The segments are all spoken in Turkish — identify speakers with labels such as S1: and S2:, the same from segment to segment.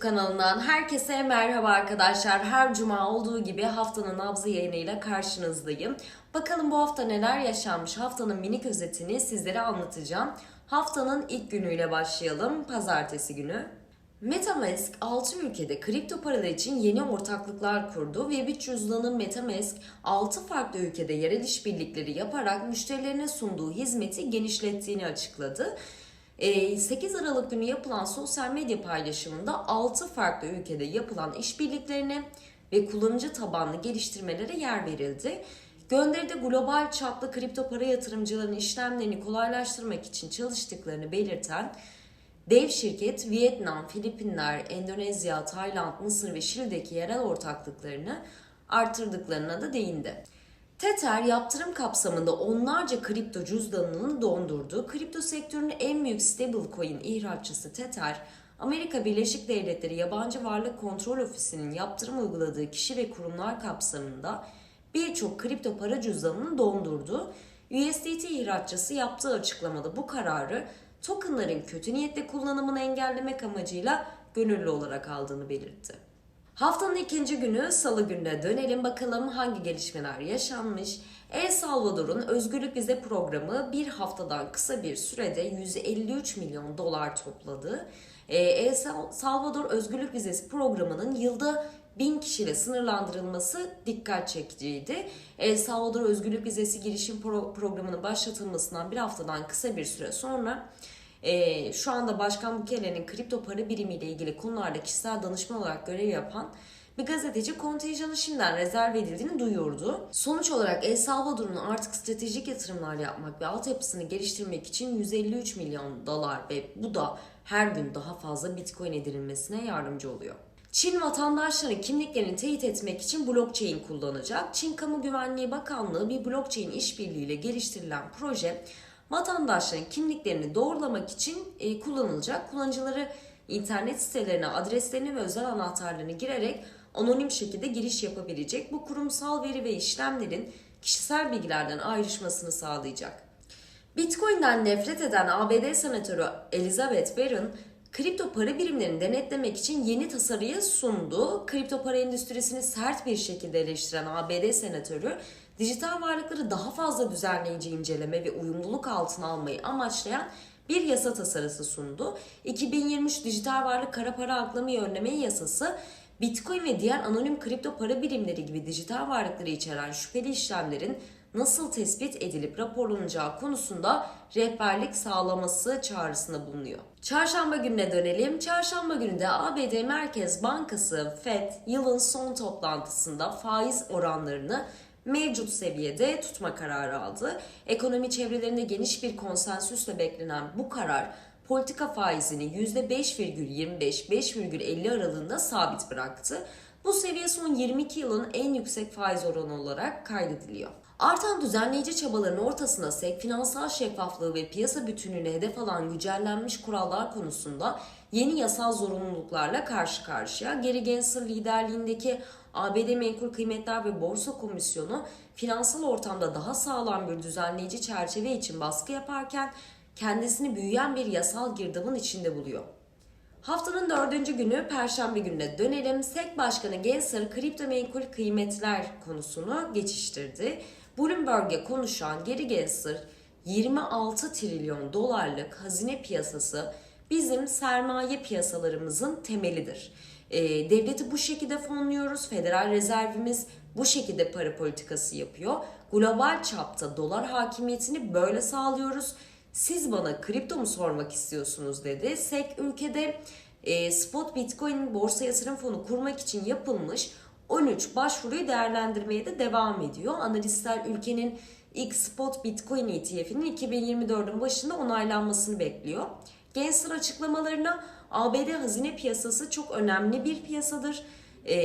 S1: kanalından herkese merhaba arkadaşlar. Her cuma olduğu gibi haftanın nabzı yayınıyla karşınızdayım. Bakalım bu hafta neler yaşanmış haftanın minik özetini sizlere anlatacağım. Haftanın ilk günüyle başlayalım. Pazartesi günü. Metamask 6 ülkede kripto paralar için yeni ortaklıklar kurdu. Web3 cüzdanı Metamask 6 farklı ülkede yerel işbirlikleri yaparak müşterilerine sunduğu hizmeti genişlettiğini açıkladı. 8 Aralık günü yapılan sosyal medya paylaşımında 6 farklı ülkede yapılan işbirliklerine ve kullanıcı tabanlı geliştirmelere yer verildi. Gönderide global çaplı kripto para yatırımcıların işlemlerini kolaylaştırmak için çalıştıklarını belirten dev şirket Vietnam, Filipinler, Endonezya, Tayland, Mısır ve Şili'deki yerel ortaklıklarını artırdıklarına da değindi. Tether yaptırım kapsamında onlarca kripto cüzdanını dondurdu. Kripto sektörünün en büyük stablecoin ihracatçısı Tether, Amerika Birleşik Devletleri Yabancı Varlık Kontrol Ofisi'nin yaptırım uyguladığı kişi ve kurumlar kapsamında birçok kripto para cüzdanını dondurdu. USDT ihracatçısı yaptığı açıklamada bu kararı tokenların kötü niyetle kullanımını engellemek amacıyla gönüllü olarak aldığını belirtti. Haftanın ikinci günü salı gününe dönelim bakalım hangi gelişmeler yaşanmış. El Salvador'un özgürlük vize programı bir haftadan kısa bir sürede 153 milyon dolar topladı. Ee, El Salvador özgürlük vizesi programının yılda 1000 kişiyle sınırlandırılması dikkat çekiciydi. El Salvador özgürlük vizesi girişim programının başlatılmasından bir haftadan kısa bir süre sonra e, şu anda Başkan Bukele'nin kripto para birimiyle ilgili konularda kişisel danışman olarak görev yapan bir gazeteci kontenjanı şimdiden rezerv edildiğini duyurdu. Sonuç olarak El Salvador'un artık stratejik yatırımlar yapmak ve altyapısını geliştirmek için 153 milyon dolar ve bu da her gün daha fazla bitcoin edinilmesine yardımcı oluyor. Çin vatandaşları kimliklerini teyit etmek için blockchain kullanacak. Çin Kamu Güvenliği Bakanlığı bir blockchain işbirliğiyle geliştirilen proje vatandaşların kimliklerini doğrulamak için e, kullanılacak. Kullanıcıları internet sitelerine adreslerini ve özel anahtarlarını girerek anonim şekilde giriş yapabilecek. Bu kurumsal veri ve işlemlerin kişisel bilgilerden ayrışmasını sağlayacak. Bitcoin'den nefret eden ABD senatörü Elizabeth Warren, kripto para birimlerini denetlemek için yeni tasarıyı sundu. Kripto para endüstrisini sert bir şekilde eleştiren ABD senatörü dijital varlıkları daha fazla düzenleyici inceleme ve uyumluluk altına almayı amaçlayan bir yasa tasarısı sundu. 2023 Dijital Varlık Kara Para Aklamayı Önleme Yasası Bitcoin ve diğer anonim kripto para birimleri gibi dijital varlıkları içeren şüpheli işlemlerin nasıl tespit edilip raporlanacağı konusunda rehberlik sağlaması çağrısında bulunuyor. Çarşamba gününe dönelim. Çarşamba günü de ABD Merkez Bankası FED yılın son toplantısında faiz oranlarını mevcut seviyede tutma kararı aldı. Ekonomi çevrelerinde geniş bir konsensüsle beklenen bu karar politika faizini %5,25-5,50 aralığında sabit bıraktı. Bu seviye son 22 yılın en yüksek faiz oranı olarak kaydediliyor. Artan düzenleyici çabaların ortasında SEC finansal şeffaflığı ve piyasa bütünlüğüne hedef alan gücellenmiş kurallar konusunda yeni yasal zorunluluklarla karşı karşıya. Gary Gensler liderliğindeki ABD Menkul Kıymetler ve Borsa Komisyonu finansal ortamda daha sağlam bir düzenleyici çerçeve için baskı yaparken kendisini büyüyen bir yasal girdabın içinde buluyor. Haftanın dördüncü günü Perşembe gününe dönelim. SEC Başkanı Gensler kripto menkul kıymetler konusunu geçiştirdi. Bloomberg'e konuşan Gary Gensler 26 trilyon dolarlık hazine piyasası bizim sermaye piyasalarımızın temelidir. E, devleti bu şekilde fonluyoruz. Federal rezervimiz bu şekilde para politikası yapıyor. Global çapta dolar hakimiyetini böyle sağlıyoruz. Siz bana kripto mu sormak istiyorsunuz dedi. SEC ülkede e, spot bitcoin borsa yatırım fonu kurmak için yapılmış 13 başvuruyu değerlendirmeye de devam ediyor. Analistler ülkenin ilk spot bitcoin ETF'inin 2024'ün başında onaylanmasını bekliyor. Gensler açıklamalarına ABD hazine piyasası çok önemli bir piyasadır. E,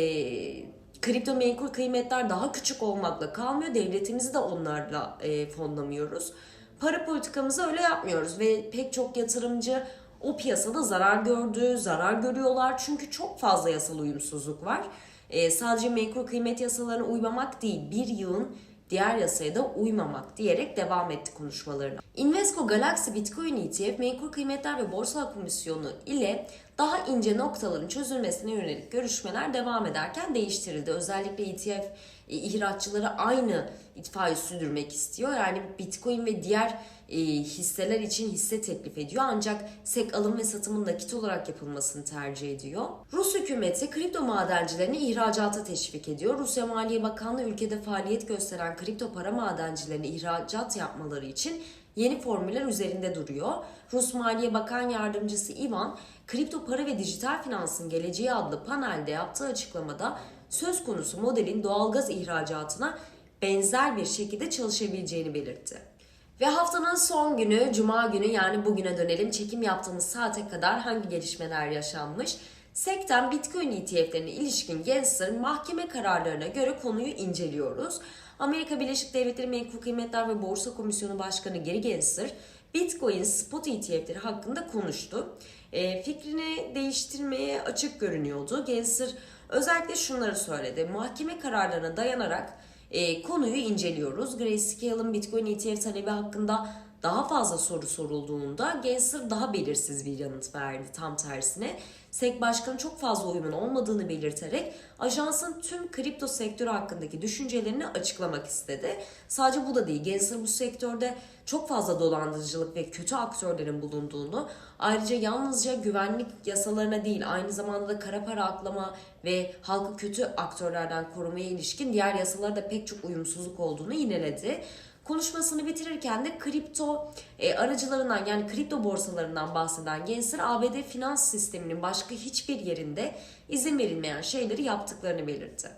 S1: kripto menkul kıymetler daha küçük olmakla kalmıyor. Devletimizi de onlarla e, fonlamıyoruz. Para politikamızı öyle yapmıyoruz ve pek çok yatırımcı o piyasada zarar gördü, zarar görüyorlar. Çünkü çok fazla yasal uyumsuzluk var. E, sadece menkul kıymet yasalarına uymamak değil, bir yığın diğer yasaya da uymamak diyerek devam etti konuşmalarına. Invesco Galaxy Bitcoin ETF, Menkul Kıymetler ve Borsa Komisyonu ile daha ince noktaların çözülmesine yönelik görüşmeler devam ederken değiştirildi. Özellikle ETF e, ihraççıları aynı itfaiz sürdürmek istiyor. Yani Bitcoin ve diğer e, hisseler için hisse teklif ediyor ancak SEK alım ve satımın nakit olarak yapılmasını tercih ediyor. Rus hükümeti kripto madencilerini ihracata teşvik ediyor. Rusya Maliye Bakanlığı ülkede faaliyet gösteren kripto para madencilerini ihracat yapmaları için yeni formüller üzerinde duruyor. Rus Maliye Bakan Yardımcısı Ivan, kripto para ve dijital finansın geleceği adlı panelde yaptığı açıklamada söz konusu modelin doğalgaz ihracatına benzer bir şekilde çalışabileceğini belirtti. Ve haftanın son günü, cuma günü yani bugüne dönelim. Çekim yaptığımız saate kadar hangi gelişmeler yaşanmış? SEC'ten Bitcoin ETF'lerine ilişkin Gensler mahkeme kararlarına göre konuyu inceliyoruz. Amerika Birleşik Devletleri Menkul Kıymetler ve Borsa Komisyonu Başkanı Gary Gensler, Bitcoin spot ETF'leri hakkında konuştu. E, fikrini değiştirmeye açık görünüyordu. Gensler özellikle şunları söyledi. Mahkeme kararlarına dayanarak e, konuyu inceliyoruz. Grayscale'ın Bitcoin ETF talebi hakkında daha fazla soru sorulduğunda Gensler daha belirsiz bir yanıt verdi tam tersine. SEC Başkanı çok fazla uyumun olmadığını belirterek ajansın tüm kripto sektörü hakkındaki düşüncelerini açıklamak istedi. Sadece bu da değil. Gensler bu sektörde çok fazla dolandırıcılık ve kötü aktörlerin bulunduğunu, ayrıca yalnızca güvenlik yasalarına değil aynı zamanda da kara para aklama ve halkı kötü aktörlerden korumaya ilişkin diğer yasalara da pek çok uyumsuzluk olduğunu yineledi. Konuşmasını bitirirken de kripto e, aracılarından yani kripto borsalarından bahseden Gensler ABD finans sisteminin başka hiçbir yerinde izin verilmeyen şeyleri yaptıklarını belirtti.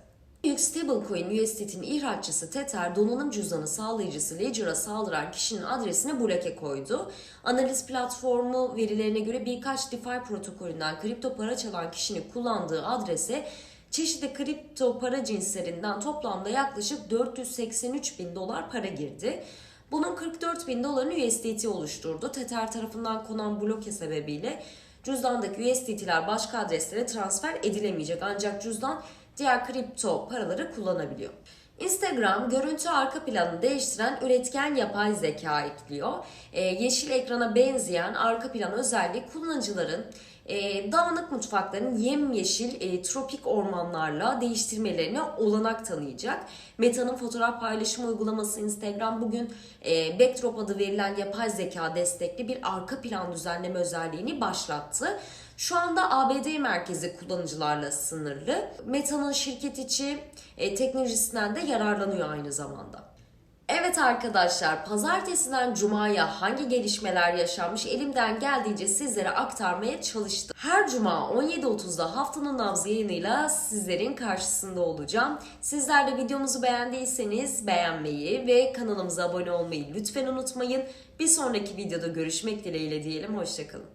S1: Büyük stablecoin USDT'nin ihraççısı Tether donanım cüzdanı sağlayıcısı Ledger'a saldıran kişinin adresine bloke koydu. Analiz platformu verilerine göre birkaç DeFi protokolünden kripto para çalan kişinin kullandığı adrese çeşitli kripto para cinslerinden toplamda yaklaşık 483 bin dolar para girdi. Bunun 44 bin dolarını USDT oluşturdu. Tether tarafından konan bloke sebebiyle cüzdandaki USDT'ler başka adreslere transfer edilemeyecek ancak cüzdan diğer kripto paraları kullanabiliyor. Instagram görüntü arka planını değiştiren üretken yapay zeka ekliyor. Ee, yeşil ekrana benzeyen arka plan özelliği kullanıcıların e, dağınık mutfakların yemyeşil e, tropik ormanlarla değiştirmelerine olanak tanıyacak. Meta'nın fotoğraf paylaşım uygulaması Instagram bugün e, Backdrop adı verilen yapay zeka destekli bir arka plan düzenleme özelliğini başlattı. Şu anda ABD merkezi kullanıcılarla sınırlı. Meta'nın şirket içi e, teknolojisinden de yararlanıyor aynı zamanda. Evet arkadaşlar pazartesiden cumaya hangi gelişmeler yaşanmış elimden geldiğince sizlere aktarmaya çalıştım. Her cuma 17.30'da haftanın nabzı yayınıyla sizlerin karşısında olacağım. Sizler de videomuzu beğendiyseniz beğenmeyi ve kanalımıza abone olmayı lütfen unutmayın. Bir sonraki videoda görüşmek dileğiyle diyelim. Hoşçakalın.